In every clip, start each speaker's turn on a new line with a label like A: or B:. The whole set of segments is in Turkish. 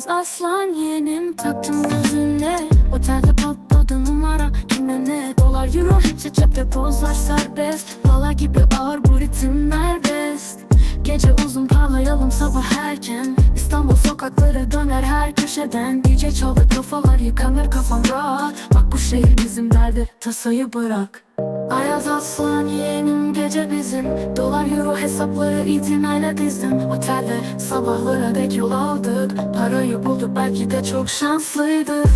A: Ayaz aslan yeğenim taktım gözüne Otelde patladı numara kime ne Dolar euro? Hepsi cepte pozlar serbest Lala gibi ağır bu ritimler best Gece uzun parlayalım sabah erken. İstanbul sokakları döner her köşeden. DJ çaldı kafalar yıkanır kafam rahat. Bak bu şehir bizim derdi tasayı bırak. Ayaz aslan yeğenim gece bizim Dolar euro hesapları itinayla dizdim. Otelde sabahlara dek yol aldık. Parayı bulduk belki de çok şanslıydık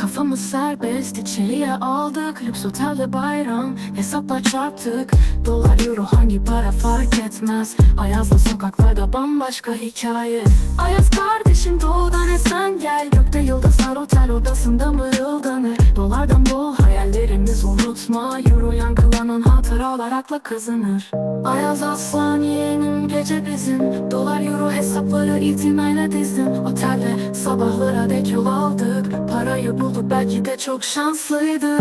A: Kafamız serbest içeriye aldık. Lüks otelde bayram hesaplar çarptık. Dolar euro hangi para fark etmez. Ayaz'la sokaklarda bambaşka hikaye. Ayaz kardeşim doğudan esen gel. Gökte yıldızlar otel odasında mırıldanır. Dolardan bol hayallerimiz unutma. Euro yankılanan hatıralar akla kazanır Ayaz aslan yeğenim gece bizim. Dolar euro hesapları itinayla dizdim. Otelde sabahlara dek yol aldık Parayı bulduk belki de çok şanslıydık